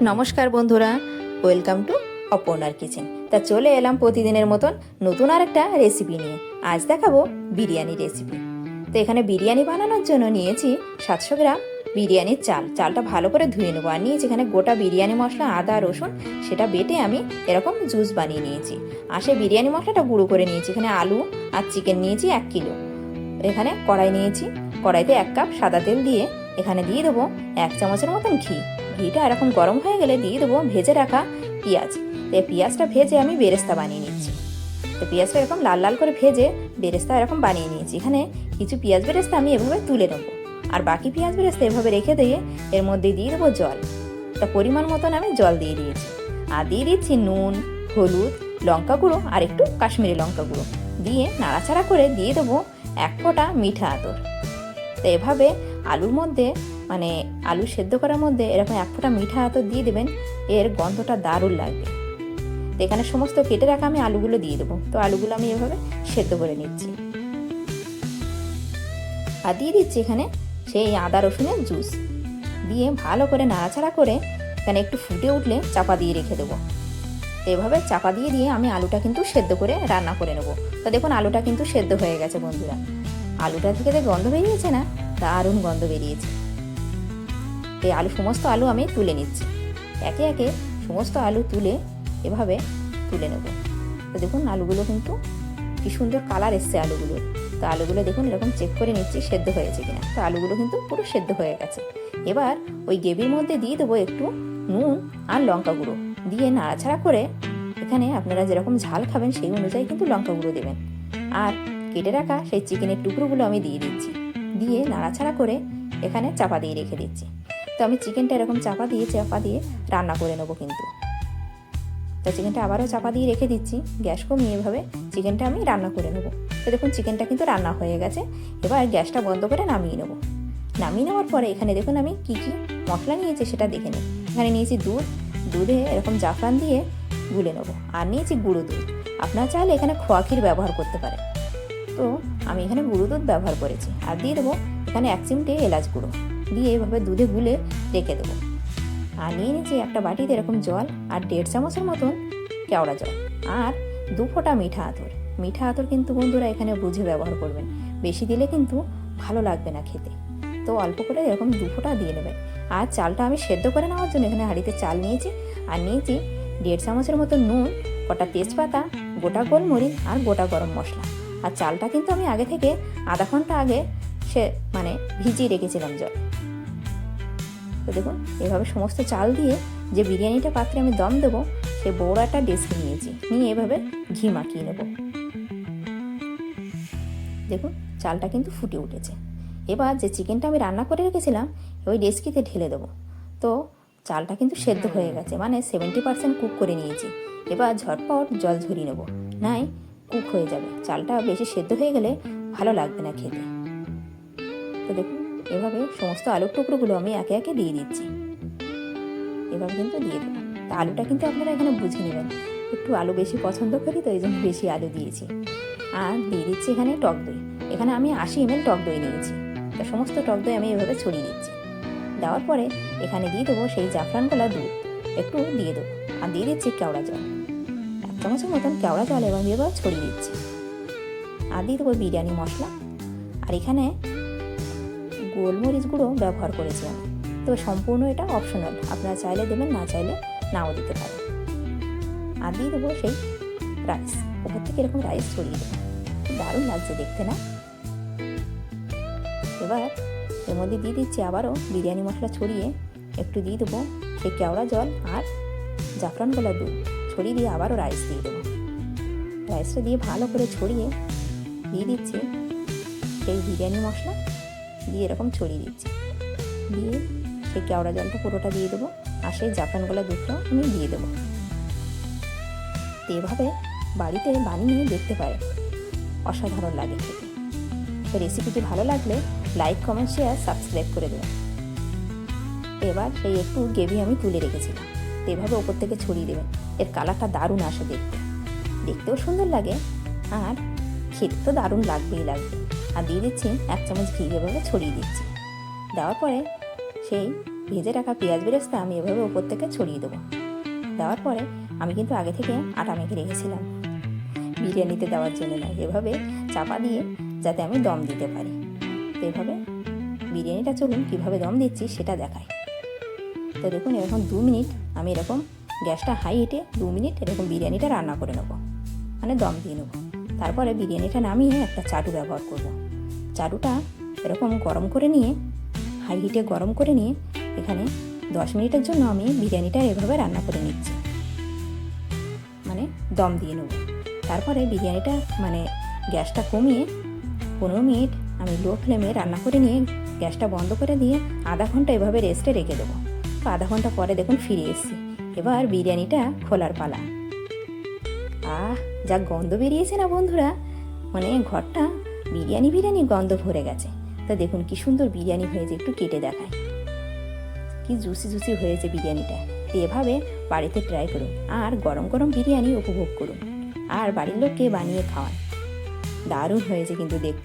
নমস্কার বন্ধুরা welcome to অপর্ণার kitchen তা চলে এলাম প্রতিদিনের মতন নতুন আর একটা রেসিপি নিয়ে। আজ দেখাবো বিরিয়ানি রেসিপি তো এখানে বিরিয়ানি বানানোর জন্য নিয়েছি সাতশো গ্রাম বিরিয়ানির চাল। চালটা ভালো করে ধুয়ে নেব। আর নিয়েছি এখানে গোটা বিরিয়ানি মশলা, আদা, রসুন, সেটা বেটে আমি এরকম জুস বানিয়ে নিয়েছি। আর সেই বিরিয়ানি মশলাটা গুঁড়ো করে নিয়েছি। এখানে আলু আর চিকেন নিয়েছি এক কিলো। এখানে কড়াই নিয়েছি। কড়াইতে এক কাপ সাদা তেল দিয়ে এখানে দিয়ে দেবো এক চামচের মতন ঘি। ঘিটা এরকম গরম হয়ে গেলে দিয়ে দেবো ভেজে রাখা পেঁয়াজ। তো পেঁয়াজটা ভেজে আমি বেরেস্তা বানিয়ে নিচ্ছি। তো পেঁয়াজটা এরকম লাল লাল করে ভেজে বেরেস্তা এরকম বানিয়ে নিয়েছি। এখানে কিছু পেঁয়াজ বেরেস্তা আমি এভাবে তুলে নেব। আর বাকি পেঁয়াজ বেরেস্তা এভাবে রেখে দিয়ে এর মধ্যে দিয়ে দেবো জল। তা পরিমাণ মতন আমি জল দিয়ে দিয়েছি। আর দিয়ে দিচ্ছি নুন, হলুদ, লঙ্কা গুঁড়ো আর একটু কাশ্মীরি লঙ্কা গুঁড়ো। দিয়ে নাড়াচাড়া করে দিয়ে দেবো এক ফোঁটা মিঠা আতর তো এভাবে আলুর মধ্যে মানে আলু সেদ্ধ করার মধ্যে এরকম এক ফোঁটা মিঠা আতর দিয়ে দেবেন, এর গন্ধটা দারুণ লাগবে। তো এখানে সমস্ত কেটে রাখা আমি আলুগুলো দিয়ে দেবো। তো আলুগুলো আমি এভাবে সেদ্ধ করে নিচ্ছি। আর দিয়ে দিচ্ছি এখানে সেই আদা রসুনের জুস। দিয়ে ভালো করে নাড়াচাড়া করে এখানে একটু ফুটে উঠলে চাপা দিয়ে রেখে দেবো। তো এভাবে চাপা দিয়ে দিয়ে আমি আলুটা কিন্তু সেদ্ধ করে রান্না করে নেব। তো দেখুন আলুটা কিন্তু সেদ্ধ হয়ে গেছে বন্ধুরা। আলুটা থেকে যে গন্ধ বেরিয়েছে না, দারুণ গন্ধ বেরিয়েছে। এই আলু, সমস্ত আলু আমি তুলে নিচ্ছি। একে একে সমস্ত আলু তুলে এভাবে তুলে নেব। তো দেখুন আলুগুলো কিন্তু কি সুন্দর কালার এসছে আলুগুলো। তো আলুগুলো দেখুন এরকম চেক করে নিচ্ছি সেদ্ধ হয়েছে কিনা। তো আলুগুলো কিন্তু পুরো সেদ্ধ হয়ে গেছে। এবার ওই গ্রেভির মধ্যে দিয়ে দেবো একটু নুন আর লঙ্কা গুঁড়ো। দিয়ে নাড়াছাড়া করে এখানে আপনারা যেরকম ঝাল খাবেন সেই অনুযায়ী কিন্তু লঙ্কা গুঁড়ো দেবেন। আর কেটে রাখা সেই চিকেনের টুকরোগুলো আমি দিয়ে দিচ্ছি। দিয়ে নাড়াছাড়া করে এখানে চাপা দিয়ে রেখে দিচ্ছি। তো আমি চিকেনটা এরকম চাপা দিয়ে চাপা দিয়ে রান্না করে নেব কিন্তু। তো চিকেনটা আবারও চাপা দিয়ে রেখে দিচ্ছি, গ্যাস কমিয়ে এভাবে চিকেনটা আমি রান্না করে নেব। তো দেখুন, চিকেনটা কিন্তু রান্না হয়ে গেছে। এবার গ্যাসটা বন্ধ করে নামিয়ে নেব। নামিয়ে নেওয়ার পরে এখানে দেখুন আমি কি কি মশলা নিয়েছি সেটা দেখে নিই। এখানে নিয়েছি দুধ, দুধে এরকম জাফরান দিয়ে গুলে নেব। আর নিয়েছি গুঁড়ো দুধ। আপনারা চাইলে এখানে খোয়া ক্ষীর ব্যবহার করতে পারেন। তো আমি এখানে গুঁড়ো দুধ ব্যবহার করেছি। আর দিয়ে দেবো এখানে এক চিমটে এলাচ গুঁড়ো। দিয়ে এভাবে দুধে গুলে রেখে দেবো। আর নিয়ে নিয়েছি একটা বাটিতে এরকম জল আর দেড় চামচের মতন কেওড়া জল আর দু ফোঁটা মিঠা আতর। মিঠা আতর কিন্তু বন্ধুরা এখানে বুঝে ব্যবহার করবেন। বেশি দিলে কিন্তু ভালো লাগবে না খেতে। তো অল্প করে এরকম দু ফোঁটা দিয়ে নেবেন। আর চালটা আমি সেদ্ধ করে নেওয়ার জন্য এখানে হাঁড়িতে চাল নিয়েছি আর নিয়েছি দেড় চামচের মতো নুন, কটা তেজপাতা, গোটা গোলমরিচ আর গোটা গরম মশলা। আর চালটা কিন্তু আমি আগে থেকে আধা ঘণ্টা আগে সে মানে ভিজিয়ে রেখেছিলাম জল। তো দেখুন, এভাবে সমস্ত চাল দিয়ে যে বিরিয়ানিটা পাত্রে আমি দম দেবো সে বড় একটা ডেস্কি নিয়েছি। নিয়ে এভাবে ঘি মাখিয়ে নেব। দেখুন, চালটা কিন্তু ফুটে উঠেছে। এবার যে চিকেনটা আমি রান্না করে রেখেছিলাম, ওই ডেস্কিতে ঢেলে দেবো। তো চালটা কিন্তু সেদ্ধ হয়ে গেছে মানে সেভেন্টি পার্সেন্ট কুক করে নিয়েছি। এবার ঝটপট জল ঝরিয়ে নেব। নাই কুক হয়ে যাবে। চালটা বেশি সেদ্ধ হয়ে গেলে ভালো লাগবে না খেতে। তো দেখুন এভাবে সমস্ত আলুর টুকরোগুলো আমি একে একে দিয়ে দিচ্ছি। এভাবে কিন্তু দিয়ে দেবো। তা আলুটা কিন্তু আপনারা এখানে বুঝে নেবেন, একটু আলু বেশি পছন্দ করি, তো এই জন্য বেশি আলু দিয়েছি। আর দিয়ে দিচ্ছি এখানে টক দই। এখানে আমি আশি এমএল টক দই নিয়েছি। তো সমস্ত টক দই আমি এভাবে ছড়িয়ে দিচ্ছি। দেওয়ার পরে এখানে দিয়ে দেবো সেই জাফরান গলা দুধ। একটু দিয়ে দেবো। আর দিয়ে দিচ্ছি কেওড়া জল। এক চামচের মতন কেওড়া জল এবং এবার ছড়িয়ে দিচ্ছি। আর দিয়ে দেবো বিরিয়ানি মশলা। আর এখানে গোলমরিচ গুঁড়ো ব্যবহার করেছি আমি তো সম্পূর্ণ এটা অপশনাল আপনারা চাইলে দেবেন, না চাইলে নাও দিতে পারেন। আর দিয়ে দেবো সেই রাইস ওপর থেকে এরকম রাইস ছড়িয়ে দেবো। দারুণ লাগছে দেখতে, না? এবার এর মধ্যে দিয়ে দিচ্ছি আবারও বিরিয়ানি মশলা ছড়িয়ে। একটু দিয়ে দেবো সেই কেওড়া জল আর জাফরান গলা দুধ। ছড়িয়ে দিয়ে আবারও রাইস দিয়ে দেবো। রাইসটা দিয়ে ভালো করে ছড়িয়ে দিয়ে দিচ্ছি সেই বিরিয়ানি মশলা। দিয়ে এরকম ছড়িয়ে দিচ্ছি। দিয়ে সেই কেওড়া জলটা পুরোটা দিয়ে দেবো আর সেই জাফরান গলা দুধটাও আমি দিয়ে দেবো। এভাবে বাড়িতে বানিয়ে দেখতে পারে অসাধারণ লাগে খেতে। তো রেসিপিটি ভালো লাগলে লাইক, কমেন্ট, শেয়ার, সাবস্ক্রাইব করে দেবেন। এবার সেই একটু গ্রেভি আমি তুলে রেখেছিলাম। তো এভাবে ওপর থেকে ছড়িয়ে দেবেন। এর কালারটা দারুণ আসে দেখতে। দেখতেও সুন্দর লাগে আর খেতে তো দারুণ লাগবেই লাগবে। আর দিয়ে দিচ্ছি এক চামচ ঘি এভাবে ছড়িয়ে দিচ্ছি। দেওয়ার পরে সেই ভেজে রাখা পেঁয়াজ বেরেস্তা আমি এভাবে ওপর থেকে ছড়িয়ে দেবো। দেওয়ার পরে আমি কিন্তু আগে থেকে আটা মেখে রেখেছিলাম। বিরিয়ানিতে দেওয়ার জন্য না এভাবে চাপা দিয়ে যাতে আমি দম দিতে পারি। তো এভাবে বিরিয়ানিটা চলুন কীভাবে দম দিচ্ছি সেটা দেখায় তো দেখুন, এরকম দু মিনিট আমি এরকম গ্যাসটা হাই হিটে দু মিনিট এরকম বিরিয়ানিটা রান্না করে নেব। মানে দম দিয়ে নেব। তারপরে বিরিয়ানিটা নামিয়ে একটা চাটু ব্যবহার করব। চাটুটা এরকম গরম করে নিয়ে হাই হিটে গরম করে নিয়ে, এখানে দশ মিনিটের জন্য আমি বিরিয়ানিটা এভাবে রান্না করে নিচ্ছি। মানে দম দিয়ে নেব। তারপরে বিরিয়ানিটা মানে গ্যাসটা কমিয়ে পনেরো মিনিট আমি লো ফ্লেমে রান্না করে নিয়ে গ্যাসটা বন্ধ করে দিয়ে আধা ঘণ্টা এভাবে রেস্টে রেখে দেবো। তো আধা ঘণ্টা পরে দেখুন ফিরে এসেছি। এবার বিরিয়ানিটা খোলার পালা। আহ যা গন্ধ বেরিয়েছে না বন্ধুরা? মানে ঘরটা বিরিয়ানি বিরিয়ানি গন্ধ ভরে গেছে। তা দেখুন কি সুন্দর বিরিয়ানি হয়েছে একটু কেটে দেখায়। কি জুসি জুসি হয়েছে বিরিয়ানিটা। এভাবে বাড়িতে ট্রাই করুন। আর গরম গরম বিরিয়ানি উপভোগ করুন। আর বাড়ির লোককে বানিয়ে খাওয়ান। দারুণ হয়েছে কিন্তু দেখুন